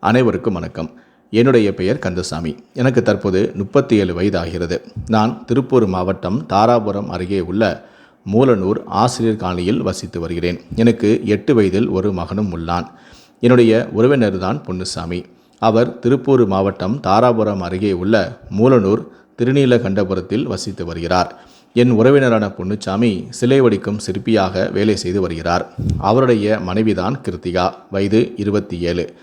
அனைவருக்கும் வணக்கம். என்னுடைய பெயர் கந்தசாமி. எனக்கு தற்போது முப்பத்தி ஏழு வயது ஆகிறது நான் திருப்பூர் மாவட்டம் தாராபுரம் அருகே உள்ள மூலனூர் ஆசிரியர் காலனியில் வசித்து வருகிறேன். எனக்கு எட்டு வயதில் ஒரு மகனும் உள்ளான். என்னுடைய உறவினர் தான் பொன்னுசாமி. அவர் திருப்பூர் மாவட்டம் தாராபுரம் அருகே உள்ள மூலனூர் திருநீலகண்டபுரத்தில் வசித்து வருகிறார். என் உறவினரான பொன்னுச்சாமி சிலை வடிக்கும் சிற்பியாக வேலை செய்து வருகிறார். அவருடைய மனைவிதான் கிருத்திகா. வயது இருபத்தி ஏழு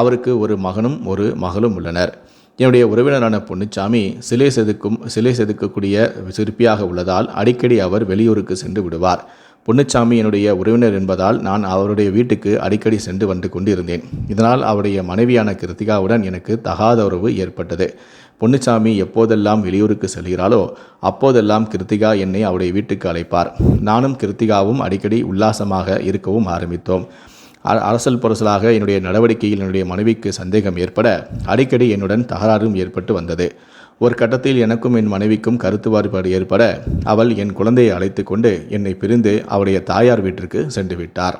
அவருக்கு ஒரு மகனும் ஒரு மகளும் உள்ளனர். என்னுடைய உறவினரான பொன்னுச்சாமி சிலை செதுக்கும் சிலை செதுக்கக்கூடிய சிற்பியாக உள்ளதால் அடிக்கடி அவர் வெளியூருக்கு சென்று விடுவார். பொன்னுச்சாமி என்னுடைய உறவினர் என்பதால் நான் அவருடைய வீட்டுக்கு அடிக்கடி சென்று வந்து கொண்டிருந்தேன். இதனால் அவருடைய மனைவியான கிருத்திகாவுடன் எனக்கு தகாத உறவு ஏற்பட்டது. பொன்னுச்சாமி எப்போதெல்லாம் வெளியூருக்கு செல்கிறாளோ அப்போதெல்லாம் கிருத்திகா என்னை அவருடைய வீட்டுக்கு அழைப்பார். நானும் கிருத்திகாவும் அடிக்கடி உல்லாசமாக இருக்கவும் ஆரம்பித்தோம். அரசல் பரசலாக என்னுடைய நடவடிக்கையில் என்னுடைய மனைவிக்கு சந்தேகம் ஏற்பட அடிக்கடி என்னுடன் தகராறும் ஏற்பட்டு வந்தது. ஒரு கட்டத்தில் எனக்கும் என் மனைவிக்கும் கருத்து வேறுபாடு ஏற்பட அவள் என் குழந்தையை அழைத்து கொண்டு என்னை பிரிந்து அவருடைய தாயார் வீட்டிற்கு சென்று விட்டார்.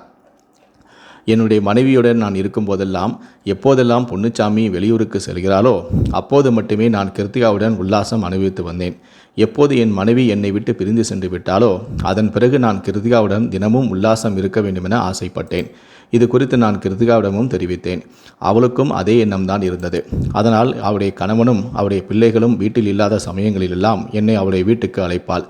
என்னுடைய மனைவியுடன் நான் இருக்கும்போதெல்லாம் எப்போதெல்லாம் பொன்னுச்சாமி வெளியூருக்கு செல்கிறாளோ அப்போது மட்டுமே நான் கிருத்திகாவுடன் உல்லாசம் அனுபவித்து வந்தேன். எப்போது என் மனைவி என்னை விட்டு பிரிந்து சென்று விட்டாலோ அதன் பிறகு நான் கிருத்திகாவுடன் தினமும் உல்லாசம் இருக்க வேண்டுமென ஆசைப்பட்டேன். இது குறித்து நான் கிருத்திகாவிடமும் தெரிவித்தேன். அவளுக்கும் அதே எண்ணம் தான் இருந்தது. அதனால் அவருடைய கணவனும் அவருடைய பிள்ளைகளும் வீட்டில் இல்லாத சமயங்களிலெல்லாம் என்னை அவருடைய வீட்டுக்கு அழைப்பாள்.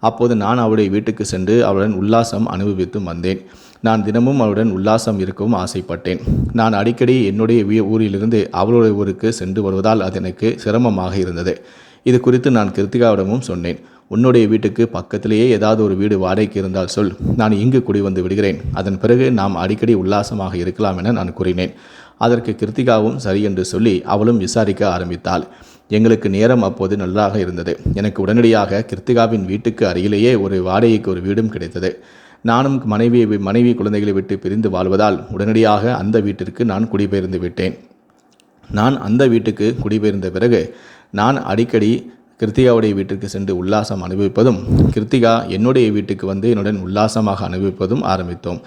அப்போது நான் அவளுடைய வீட்டுக்கு சென்று அவளுடன் உல்லாசம் அனுபவித்து வந்தேன். நான் தினமும் அவளுடன் உல்லாசம் இருக்கவும் ஆசைப்பட்டேன். நான் அடிக்கடி என்னுடைய வீ- ஊரிலிருந்து அவளுடைய ஊருக்கு சென்று வருவதால் அது எனக்கு சிரமமாக இருந்தது. இது குறித்து நான் கிருத்திகாவிடமும் சொன்னேன். உன்னுடைய வீட்டுக்கு பக்கத்திலேயே ஏதாவது ஒரு வீடு வாடகைக்கு இருந்தால் சொல். நான் இங்கு குடி வந்து விடுகிறேன். அதன் பிறகு நாம் அடிக்கடி உல்லாசமாக இருக்கலாம் என நான் கூறினேன். அதற்கு கிருத்திகாவும் சரி என்று சொல்லி அவளும் விசாரிக்க ஆரம்பித்தாள். எங்களுக்கு நேரம் அப்போது நல்லாக இருந்தது. எனக்கு உடனடியாக கிருத்திகாவின் வீட்டுக்கு அருகிலேயே ஒரு வாடகைக்கு ஒரு வீடும் கிடைத்தது. நானும் மனைவி மனைவி குழந்தைகளை விட்டு பிரிந்து வாழ்வதால் உடனடியாக அந்த வீட்டிற்கு நான் குடிபெயர்ந்து விட்டேன். நான் அந்த வீட்டுக்கு குடிபெயர்ந்த பிறகு நான் அடிக்கடி கிருத்திகாவுடைய வீட்டிற்கு சென்று உல்லாசம் அனுபவிப்பதும் கிருத்திகா என்னுடைய வீட்டுக்கு வந்து என்னுடன் உல்லாசமாக அனுபவிப்பதும் ஆரம்பித்தோம்.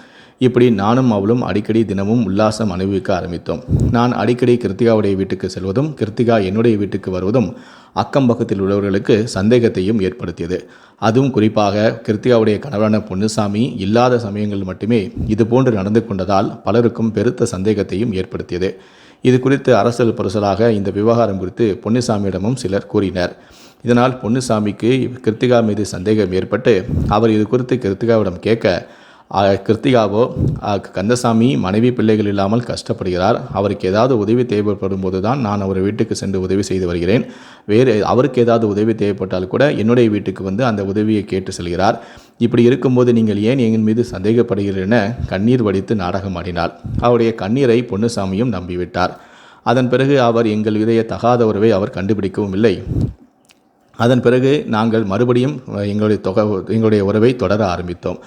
இப்படி நானும் அவளும் அடிக்கடி தினமும் உல்லாசம் அனுபவிக்க ஆரம்பித்தோம். நான் அடிக்கடி கிருத்திகாவுடைய வீட்டுக்கு செல்வதும் கிருத்திகா என்னுடைய வீட்டுக்கு வருவதும் அக்கம் பக்கத்தில் உள்ளவர்களுக்கு சந்தேகத்தையும் ஏற்படுத்தியது. அதுவும் குறிப்பாக கிருத்திகாவுடைய கணவரான பொன்னுசாமி இல்லாத சமயங்கள் மட்டுமே இதுபோன்று நடந்து கொண்டதால் பலருக்கும் பெருத்த சந்தேகத்தையும் ஏற்படுத்தியது. இது குறித்து அரசல் பரிசலாக இந்த விவகாரம் குறித்து பொன்னிசாமியிடமும் சிலர் கூறினர். இதனால் பொன்னுசாமிக்கு கிருத்திகா மீது சந்தேகம் ஏற்பட்டு அவர் இது குறித்து கிருத்திகாவிடம் கேட்க கிருத்திகாவோ கந்தசாமி மனைவி பிள்ளைகள் இல்லாமல் கஷ்டப்படுகிறார். அவருக்கு ஏதாவது உதவி தேவைப்படும் போது தான் நான் அவர் வீட்டுக்கு சென்று உதவி செய்து வருகிறேன். வேறு அவருக்கு ஏதாவது உதவி தேவைப்பட்டால் கூட என்னுடைய வீட்டுக்கு வந்து அந்த உதவியை கேட்டு செல்கிறார். இப்படி இருக்கும்போது நீங்கள் ஏன் எங்கள் மீது சந்தேகப்படுகிறீர்கள் என கண்ணீர் வடித்து நாடகமாடினாள் அவருடைய கண்ணீரை பொன்னுசாமியும் நம்பிவிட்டார். அதன் பிறகு அவர் எங்கள் விதைய தகாத உறவை அவர் கண்டுபிடிக்கவும் இல்லை. அதன் பிறகு நாங்கள் மறுபடியும் எங்களுடைய தொகை எங்களுடைய உறவை தொடர ஆரம்பித்தோம்.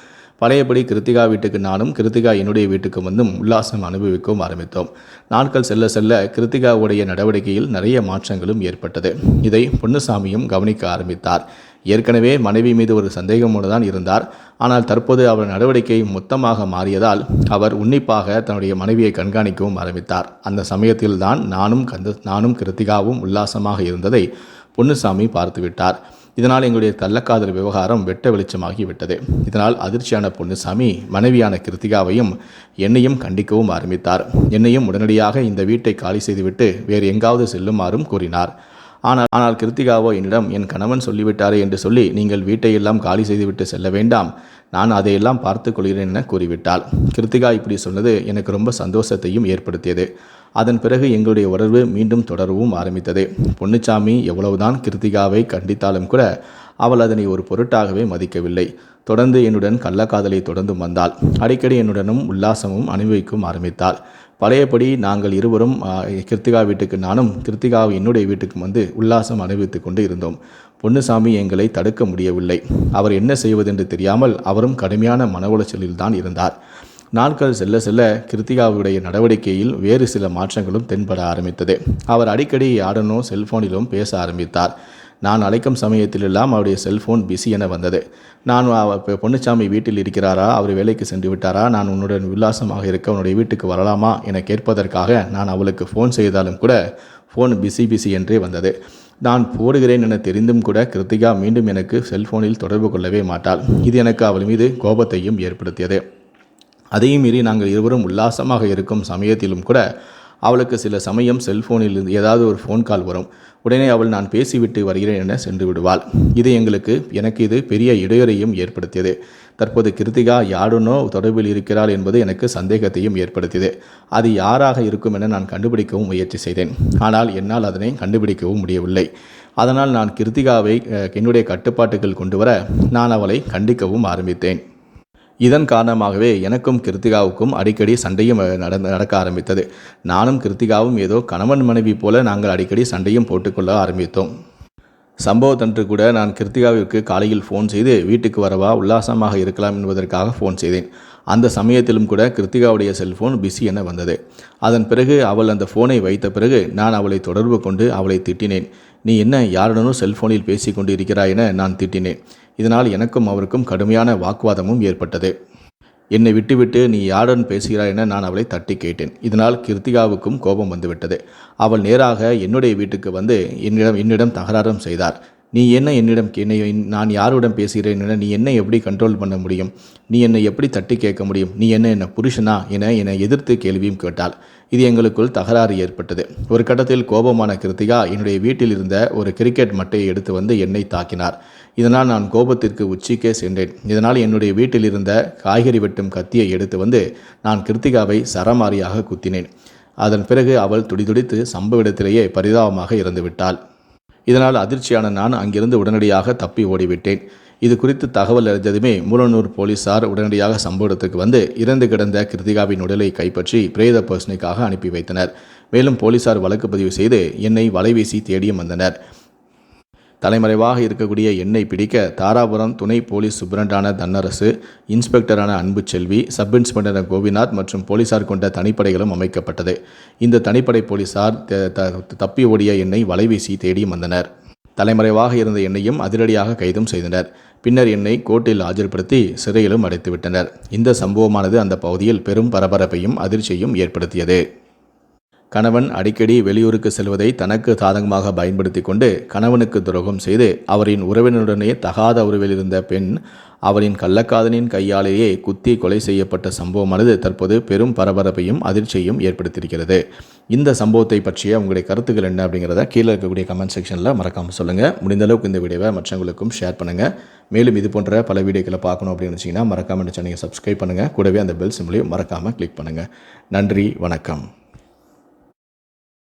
பழையபடி கிருத்திகா வீட்டுக்கு நானும் கிருத்திகா என்னுடைய வீட்டுக்கு வந்தும் உல்லாசம் அனுபவிக்கவும் ஆரம்பித்தோம். நாட்கள் செல்ல செல்ல கிருத்திகாவுடைய நடவடிக்கையில் நிறைய மாற்றங்களும் ஏற்பட்டது. இதை பொன்னுசாமியும் கவனிக்க ஆரம்பித்தார். ஏற்கனவே மனைவி மீது ஒரு சந்தேகமோடு தான் இருந்தார். ஆனால் தற்போது அவர் நடவடிக்கை மொத்தமாக மாறியதால் அவர் உன்னிப்பாக தன்னுடைய மனைவியை கண்காணிக்கவும் ஆரம்பித்தார். அந்த சமயத்தில் தான் நானும் கந்த நானும் கிருத்திகாவும் உல்லாசமாக இருந்ததை பொன்னுசாமி பார்த்துவிட்டார். இதனால் எங்களுடைய கள்ளக்காதல் விவகாரம் வெட்ட வெளிச்சமாகி விட்டது இதனால் அதிர்ச்சியான பொன்னுசாமி மனைவியான கிருத்திகாவையும் என்னையும் கண்டிக்கவும் ஆரம்பித்தார். என்னையும் உடனடியாக இந்த வீட்டை காலி செய்துவிட்டு வேறு எங்காவது செல்லுமாறும் கூறினார். ஆனால் ஆனால் கிருத்திகாவோ என்னிடம் என் கணவன் சொல்லிவிட்டாரே என்று சொல்லி நீங்கள் வீட்டை எல்லாம் காலி செய்துவிட்டு செல்ல வேண்டாம். நான் அதையெல்லாம் பார்த்து கொள்கிறேன் என கூறிவிட்டாள். கிருத்திகா இப்படி சொன்னது எனக்கு ரொம்ப சந்தோஷத்தையும் ஏற்படுத்தியது. அதன் பிறகு எங்களுடைய உறவு மீண்டும் தொடரவும் ஆரம்பித்தது. பொன்னுச்சாமி எவ்வளவுதான் கிருத்திகாவை கண்டித்தாலும் கூட அவள் அதனை ஒரு பொருட்டாகவே மதிக்கவில்லை. தொடர்ந்து என்னுடன் கள்ளக்காதலை தொடர்ந்து வந்தாள். அடிக்கடி என்னுடனும் உல்லாசமும் அனுபவிக்கும் ஆரம்பித்தாள். பழையபடி நாங்கள் இருவரும் கிருத்திகா வீட்டுக்கு நானும் கிருத்திகா என்னுடைய வீட்டுக்கு வந்து உல்லாசம் அனுபவித்துக் கொண்டு இருந்தோம். பொன்னுசாமி எங்களை தடுக்க முடியவில்லை. அவர் என்ன செய்வதென்று தெரியாமல் அவரும் கடுமையான மன உளைச்சலில் தான் இருந்தார். நாட்கள் செல்ல செல்ல கிருத்திகாவுடைய நடவடிக்கையில் வேறு சில மாற்றங்களும் தென்பட ஆரம்பித்தது. அவர் அடிக்கடி யாருடனோ செல்போனிலும் பேச ஆரம்பித்தார். நான் அழைக்கும் சமயத்திலெல்லாம் அவருடைய செல்போன் பிஸி என வந்தது. நான் அவ- பொன்னுச்சாமி வீட்டில் இருக்கிறாரா? அவர் வேலைக்கு சென்று விட்டாரா? நான் உன்னுடன் உல்லாசமாக இருக்க உன்னுடைய வீட்டுக்கு வரலாமா? என கேட்பதற்காக நான் அவளுக்கு ஃபோன் செய்தாலும் கூட ஃபோன் பிஸி பிஸி என்றே வந்தது. நான் போடுகிறேன் என தெரிந்தும் கூட கிருத்திகா மீண்டும் எனக்கு செல்போனில் தொடர்பு கொள்ளவே மாட்டாள். இது எனக்கு அவள் மீது கோபத்தையும் ஏற்படுத்தியது. அதையும் மீறி நாங்கள் இருவரும் உல்லாசமாக இருக்கும் சமயத்திலும் கூட அவளுக்கு சில சமயம் செல்போனில் இருந்து ஏதாவது ஒரு ஃபோன் கால் வரும். உடனே அவள் நான் பேசிவிட்டு வருகிறேன் என சென்று விடுவாள். இது எங்களுக்கு எனக்கு இது பெரிய இடையூறையும் ஏற்படுத்தியது. தற்போது கிருத்திகா யாருனோ தொடர்பில் இருக்கிறாள் என்பது எனக்கு சந்தேகத்தையும் ஏற்படுத்தியது. அது யாராக இருக்கும் என நான் கண்டுபிடிக்கவும் முயற்சி செய்தேன். ஆனால் என்னால் அதனை கண்டுபிடிக்கவும் முடியவில்லை. அதனால் நான் கிருத்திகாவை என்னுடைய கட்டுப்பாட்டுக்குள் கொண்டு வர நான் அவளை கண்டிக்கவும் ஆரம்பித்தேன். இதன் காரணமாகவே எனக்கும் கிருத்திகாவுக்கும் அடிக்கடி சண்டையும் நடந்து நடக்க ஆரம்பித்தது. நானும் கிருத்திகாவும் ஏதோ கணவன் மனைவி போல நாங்கள் அடிக்கடி சண்டையும் போட்டுக்கொள்ள ஆரம்பித்தோம். சம்பவத்தன்று கூட நான் கிருத்திகாவிற்கு காலையில் ஃபோன் செய்து வீட்டுக்கு வரவா? உல்லாசமாக இருக்கலாம் என்பதற்காக ஃபோன் செய்தேன். அந்த சமயத்திலும் கூட கிருத்திகாவுடைய செல்போன் பிஸி என வந்தது. அதன் பிறகு அவள் அந்த ஃபோனை வைத்த பிறகு நான் அவளை தொடர்பு கொண்டு அவளை திட்டினேன். நீ என்ன யாருடனும் செல்போனில் பேசி கொண்டு இருக்கிறாய் என நான் திட்டினேன். இதனால் எனக்கும் அவருக்கும் கடுமையான வாக்குவாதமும் ஏற்பட்டது. என்னை விட்டுவிட்டு நீ யாருடன் பேசுகிறாய் என நான் அவளை தட்டி கேட்டேன். இதனால் கிருத்திகாவுக்கும் கோபம் வந்துவிட்டது. அவள் நேராக என்னுடைய வீட்டுக்கு வந்து என்னிடம் என்னிடம் தகராறும் செய்தார். நீ என்ன என்னிடம் என்னை நான் யாருடன் பேசுகிறேன் என நீ என்னை எப்படி கண்ட்ரோல் பண்ண முடியும்? நீ என்னை எப்படி தட்டி கேட்க முடியும்? நீ என்ன என்ன புருஷனா என என்னை எதிர்த்து கேள்வியும் கேட்டாள். இது எங்களுக்குள் தகராறு ஏற்பட்டது. ஒரு கட்டத்தில் கோபமான கிருத்திகா என்னுடைய வீட்டில் இருந்த ஒரு கிரிக்கெட் மட்டையை எடுத்து வந்து என்னை தாக்கினார். இதனால் நான் கோபத்திற்கு உச்சிக்கே சென்றேன். இதனால் என்னுடைய வீட்டில் இருந்த காய்கறி வெட்டும் கத்தியை எடுத்து வந்து நான் கிருத்திகாவை சரமாரியாக குத்தினேன். அதன் பிறகு அவள் துடிதுடித்து சம்பவ இடத்திலேயே பரிதாபமாக இறந்துவிட்டாள். இதனால் அதிர்ச்சியான நான் அங்கிருந்து உடனடியாக தப்பி ஓடிவிட்டேன். இது குறித்து தகவல் அறிந்ததுமே மூலனூர் போலீசார் உடனடியாக சம்பவ இடத்துக்கு வந்து இறந்து கிடந்த கிருத்திகாவின் உடலை கைப்பற்றி பிரேத பர்சனைக்காக அனுப்பி வைத்தனர். மேலும் போலீசார் வழக்கு பதிவு செய்து என்னை வலைவீசி தேடியும் வந்தனர். தலைமறைவாக இருக்கக்கூடிய எண்ணை பிடிக்க தாராபுரம் துணை போலீஸ் சூப்பரண்டான தன்னரசு இன்ஸ்பெக்டரான அன்பு செல்வி சப் இன்ஸ்பெக்டர் கோபிநாத் மற்றும் போலீசார் கொண்ட தனிப்படைகளும் அமைக்கப்பட்டது. இந்த தனிப்படை போலீசார் த- த- தப்பி ஓடிய எண்ணெய் வலைவீசி தேடியும் வந்தனர். தலைமறைவாக இருந்த எண்ணையும் அதிரடியாக கைதும் செய்தனர். பின்னர் என்னை கோர்ட்டில் ஆஜர்படுத்தி சிறையிலும் அடைத்துவிட்டனர். இந்த சம்பவமானது அந்த பகுதியில் பெரும் பரபரப்பையும் அதிர்ச்சியையும் ஏற்படுத்தியது. கணவன் அடிக்கடி வெளியூருக்கு செல்வதை தனக்கு சாதகமாக பயன்படுத்தி கொண்டு கணவனுக்கு துரோகம் செய்து அவரின் உறவினருடனே தகாத உறவில் இருந்த பெண் அவரின் கள்ளக்காதலின் கையாலேயே குத்தி கொலை செய்யப்பட்ட சம்பவமானது தற்போது பெரும் பரபரப்பையும் அதிர்ச்சியையும் ஏற்படுத்தியிருக்கிறது. இந்த சம்பவத்தை பற்றிய உங்களுடைய கருத்துக்கள் என்ன அப்படிங்கிறத கீழே இருக்கக்கூடிய கமெண்ட் செக்ஷனில் மறக்காமல் சொல்லுங்கள் முடிந்த அளவுக்கு இந்த வீடியோவை மற்றவங்களுக்கும் ஷேர் பண்ணுங்கள் மேலும் இது போன்ற பல வீடியோக்களை பார்க்கணும் அப்படின்னு நினச்சிங்கன்னா மறக்காமல் இந்த சேனலை சப்ஸ்கிரைப் பண்ணுங்கள் கூடவே அந்த பெல் சிம்லையும் மறக்காமல் கிளிக் பண்ணுங்கள் நன்றி வணக்கம்.